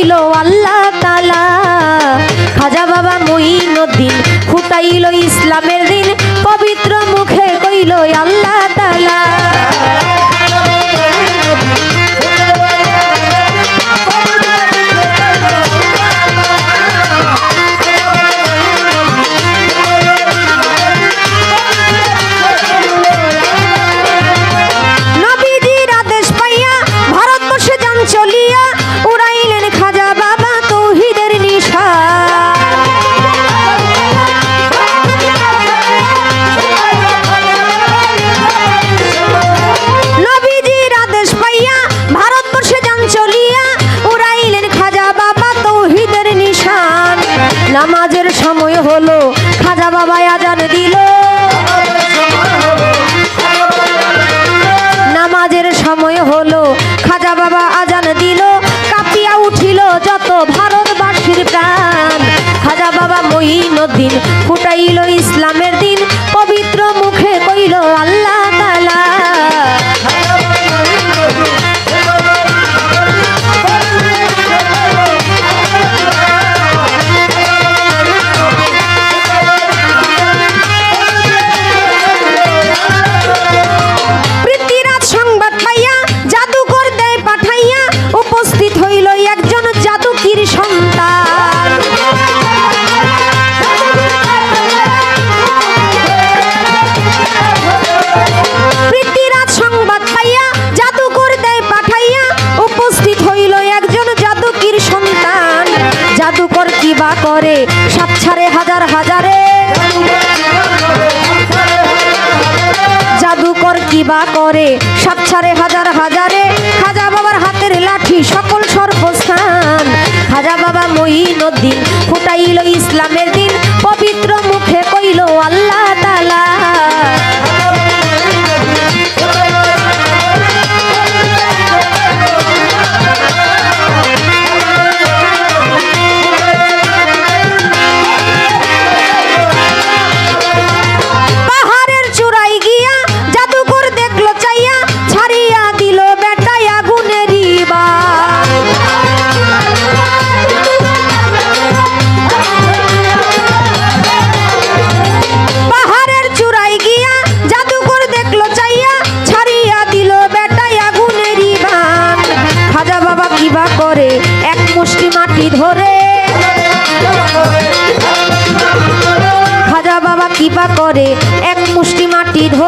Futile আল্লাহ তালা খাজা বাবা Mohinuddin futile ইসলামের দিন ফুটাইল করে সাত ছাড়ে হাজার হাজারে। জাদুকর কিবা করে সাত ছাড়ে হাজার হাজারে। খাজা বাবার হাতের লাঠি সকল সর্বস্থান। খাজা বাবা মহিনুদ্দিন ফুটাইল ইসলামের দিন করে এক মুষ্টি মাটি ধরে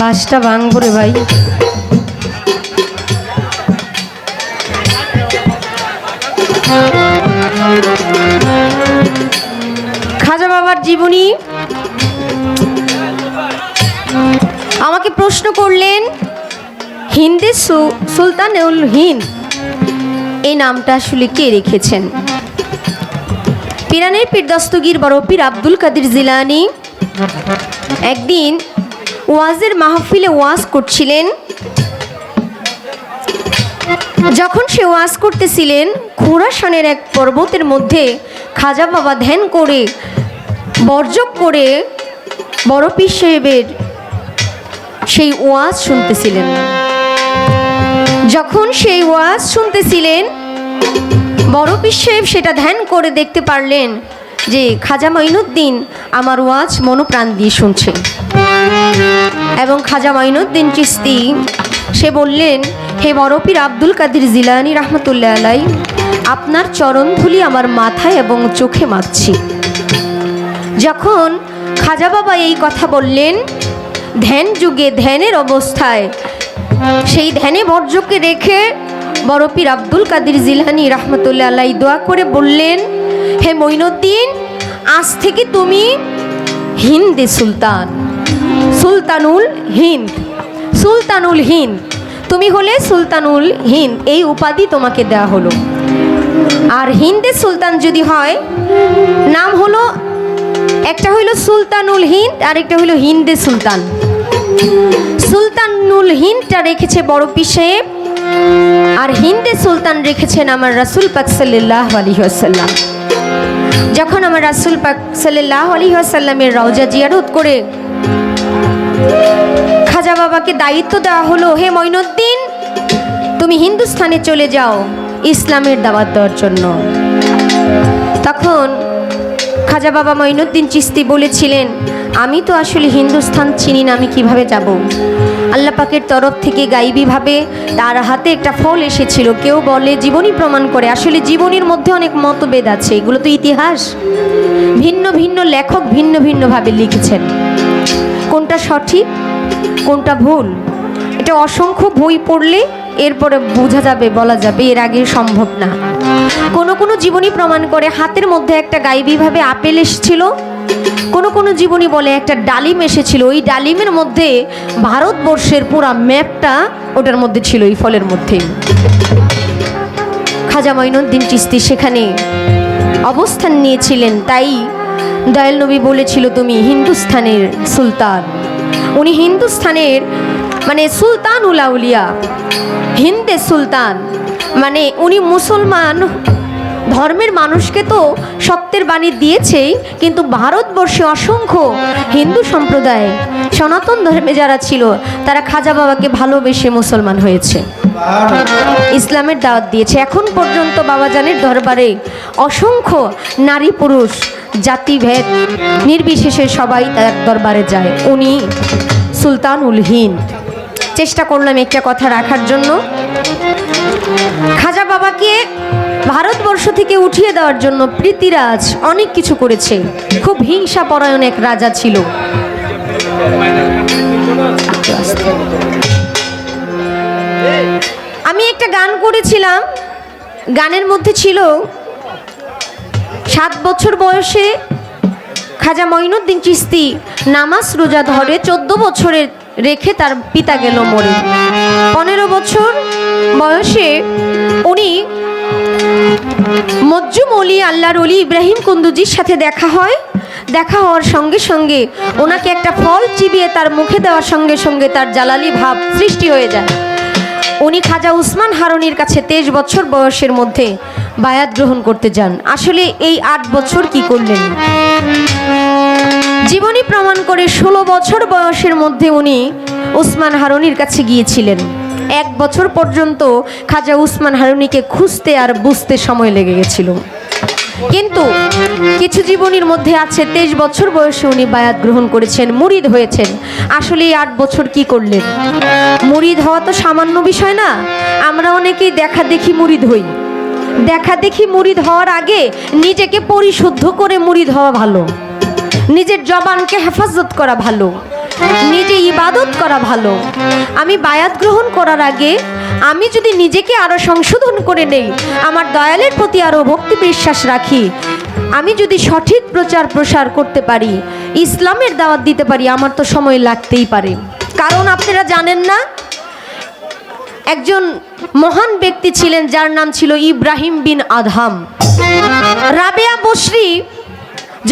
বাসটা ভাঙবো ভাই। খাজা বাবার জীবনী। আমাকে প্রশ্ন করলেন, হিন্দি সুলতানুল হিন্দ, এই নামটা আসলে কে রেখেছেন? পিরানের পীরদস্তগীর বড় পীর আব্দুল কাদির জিলানি। একদিন ওয়াজের মাহফিলে ওয়াজ করছিলেন। যখন সে ওয়াজ করতেছিলেন, খোরাসনের এক পর্বতের মধ্যে খাজা বাবা ধ্যান করে বর্জক করে বড় পীর সাহেবের সেই ওয়াজ শুনতেছিলেন। যখন সেই ওয়াজ শুনতেছিলেন, বড় পীর সাহেব সেটা ধ্যান করে দেখতে পারলেন যে খাজা মঈনুদ্দিন আমার ওয়াজ মনোপ্রাণ দিয়ে শুনছেন। এবং খাজা মাইনুদ্দিন চিস্তি সে বললেন, হে বরফির আব্দুল কাদির জিলানি রহমতুল্লাহ আলাই আপনার চরণধুলি আমার মাথায় এবং চোখে মাখছি। যখন খাজা বাবা এই কথা বললেন, ধ্যান যুগে ধ্যানের অবস্থায়, সেই ধ্যানে বর্জ্যকে রেখে বরফির আব্দুল কাদির জিলানি রহমতুল্লাহ আলাই দোয়া করে বললেন, হে মইনুদ্দিন আজ থেকে তুমি হিন্দে সুলতান। সুলতানুল হিন্দ। সুলতানুল হিন্দ। তুমি হলে সুলতানুল হিন্দ। এই উপাধি তোমাকে দেওয়া হলো। আর হিন্দের সুলতান যদি হয়, নাম হলো, একটা হইল সুলতানুল হিন্দ আর একটা হইল হিন্দের সুলতান। সুলতানুল হিন্দটা রেখেছে বড় পিসে, আর হিন্দে সুলতান রেখেছেন আমার রাসুল পাক সাল্লাহ আলী আসাল্লাম যখন আমার রাসুল পাক সাল্লাহ আলী আসাল্লামের রওজা জিয়ারত করে খাজা বাবাকে দায়িত্ব দেওয়া হলো, হে মঈনুদ্দিন, তুমি হিন্দুস্থানে চলে যাও ইসলামের দাওয়াত দেওয়ার জন্য। তখন খাজা বাবা মঈনুদ্দিন চিস্তি বলেছিলেন, আমি তো আসলে হিন্দুস্থান চিনি না, আমি কীভাবে যাব? আল্লাহ পাকের তরফ থেকে গাইবীভাবে তার হাতে একটা ফল এসেছিল। কেউ বলে, জীবনী প্রমাণ করে। আসলে জীবনীর মধ্যে অনেক মতভেদ আছে, এগুলো তো ইতিহাস। ভিন্ন ভিন্ন লেখক ভিন্ন ভিন্নভাবে লিখেছেন। কোনটা সঠিক, কোনটা ভুল? এটা অসংখ্য বই পড়লে এরপরে বোঝা যাবে, বলা যাবে এর আগে সম্ভব না। কোনো কোনো জীবনী প্রমাণ করে হাতের মধ্যে একটা গাইবীভাবে আপেল এসেছিল, কোনো কোনো জীবনী বলে একটা ডালিম এসেছিল। ওই ডালিমের মধ্যে ভারতবর্ষের পুরা ম্যাপটা ওটার মধ্যে ছিল, এই ফলের মধ্যে। খাজা মঈনুদ্দিন চিস্তি সেখানে অবস্থান নিয়েছিলেন, তাই দয়াল নবী বলেছিল তুমি হিন্দুস্থানের সুলতান। উনি হিন্দুস্থানের মানে সুলতান উলাউলিয়া হিন্দে সুলতান। মানে উনি মুসলমান, ধর্মের মানুষকে তো সত্যের বাণী দিয়েছেই, কিন্তু ভারতবর্ষে অসংখ্য হিন্দু সম্প্রদায়, সনাতন ধর্মে যারা ছিল, তারা খাজা বাবাকে ভালোবেসে মুসলমান হয়েছে। ইসলামের দাওয়াত দিয়েছে। এখন পর্যন্ত বাবা বাবাজানের দরবারে অসংখ্য নারী পুরুষ জাতিভেদ। নির্বিশেষে সবাই তার দরবারে যায়। উনি সুলতান উল হিন্দ চেষ্টা করলাম একটা কথা রাখার জন্য। খাজা বাবাকে ভারতবর্ষ থেকে উঠিয়ে দেওয়ার জন্য প্রীতিরাজ অনেক কিছু করেছে। খুব হিংসা পরায়ণ এক রাজা ছিল। আমি একটা গান করেছিলাম। গানের মধ্যে ছিল সাত বছর বয়সে খাজা মঈনুদ্দিন চিস্তি নামাজ রোজা ধরে চোদ্দ বছরে রেখে তার পিতা গেল মরে। পনেরো বছর বয়সে উনি মজ্জুম অলি, আল্লাহর অলি ইব্রাহিম কুন্দুজির সাথে দেখা হয়। দেখা হওয়ার সঙ্গে সঙ্গে ওনাকে একটা ফল চিবিয়ে তার মুখে দেওয়ার সঙ্গে সঙ্গে তার জালালি ভাব সৃষ্টি হয়ে যায়। উনি খাজা উসমান হারনির কাছে তেইশ বছর বয়সের মধ্যে বায়াত গ্রহণ করতে যান। আসলে এই আট বছর কি করলেন? জীবনী প্রমাণ করে ষোলো বছর বয়সের মধ্যে উনি উসমান হারুনির কাছে গিয়েছিলেন। এক বছর পর্যন্ত খাজা উসমান হারুনিকে খুঁজতে আর বুঝতে সময় লেগে গেছিল। কিন্তু কিছু জীবনীর মধ্যে আছে, তেইশ বছর বয়সে উনি বায়াত গ্রহণ করেছেন, মুরিদ হয়েছেন। আসলে আট বছর কি করলেন? মুরিদ হওয়া তো সামান্য বিষয় না। আমরা অনেকেই দেখা দেখি মুরিদ হই। দেখা দেখি মুরিদ হওয়ার আগে নিজেকে পরিশুদ্ধ করে মুড়ি ধোয়া ভালো। নিজের জবানকে হেফাজত করা ভালো। নিজে ইবাদত করা ভালো। আমি বায়াত গ্রহণ করার আগে আমি যদি নিজেকে আরও সংশোধন করে নেই, আমার দয়ালের প্রতি আরও ভক্তি বিশ্বাস রাখি। আমি যদি সঠিক প্রচার প্রসার করতে পারি, ইসলামের দাওয়াত দিতে পারি, আমার তো সময় লাগতেই পারে। কারণ আপনারা জানেন না একজন মহান ব্যক্তি ছিলেন, যার নাম ছিল ইব্রাহিম বিন আধাম রাবেয়া বসরি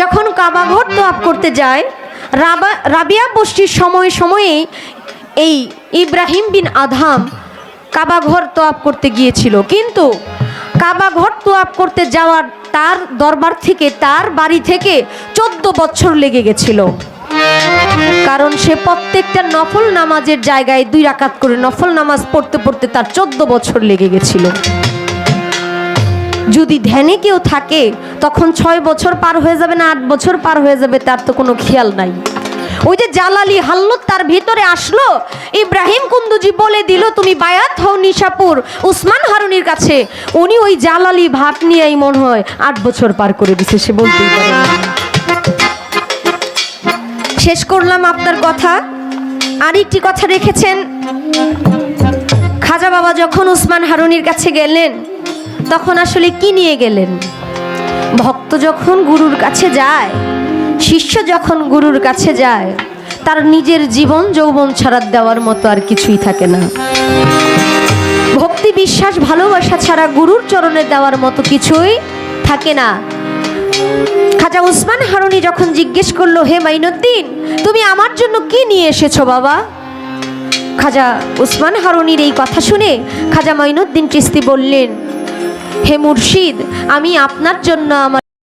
যখন কাবাঘর তোয়াপ করতে যায়, রাবা, রাবিয়া বসরির সময় সময়ে এই ইব্রাহিম বিন আধাম কাবাঘর তোয়াপ করতে গিয়েছিল। কিন্তু কাবাঘর তোয়াপ করতে যাওয়ার তার দরবার থেকে, তার বাড়ি থেকে চোদ্দ বছর লেগে গেছিল। কারণ সে প্রত্যেকটা নফল নামাজের জায়গায় দুই রাকাত করে নফল নামাজ পড়তে পড়তে তার চোদ্দ বছর লেগে গেছিল। যদি ধ্যানে কেউ থাকে, তখন ছয় বছর পার হয়ে যাবে না, আট বছর পার হয়ে যাবে, তার তো কোনো খেয়াল নাই। ওই যে জালালি হাল্লত তার ভিতরে আসলো, ইব্রাহিম কুন্দুজি বলে দিল, তুমি বায়াত হও নিশাপুর, উসমান হারুনির কাছে। উনি ওই জালালি ভাব নিয়েই মনে হয় আট বছর পার করে দিছে, সে বলতেই পারে। শেষ করলাম আপনার কথা। আর একটি কথা রেখেছেন, খাজা বাবা যখন উসমান হারুনির কাছে গেলেন, তখন আসলে কি নিয়ে গেলেন? ভক্ত যখন গুরুর কাছে যায়, শিষ্য যখন গুরুর কাছে যায়, তার নিজের জীবন যৌবন ছাড়া দেওয়ার মতো আর কিছুই থাকে না। ভক্তি, বিশ্বাস, ভালোবাসা ছাড়া গুরুর চরণে দেওয়ার মতো কিছুই থাকে না। খাজা উসমান হারুনি যখন জিজ্ঞেস করল, হে মাইনুদ্দিন, তুমি আমার জন্য কি নিয়ে এসেছ বাবা? খাজা উসমান হারুনির এই কথা শুনে খাজা মাইনুদ্দিন চিস্তি বললেন, হে মুর্শিদ, আমি আপনার জন্য আমার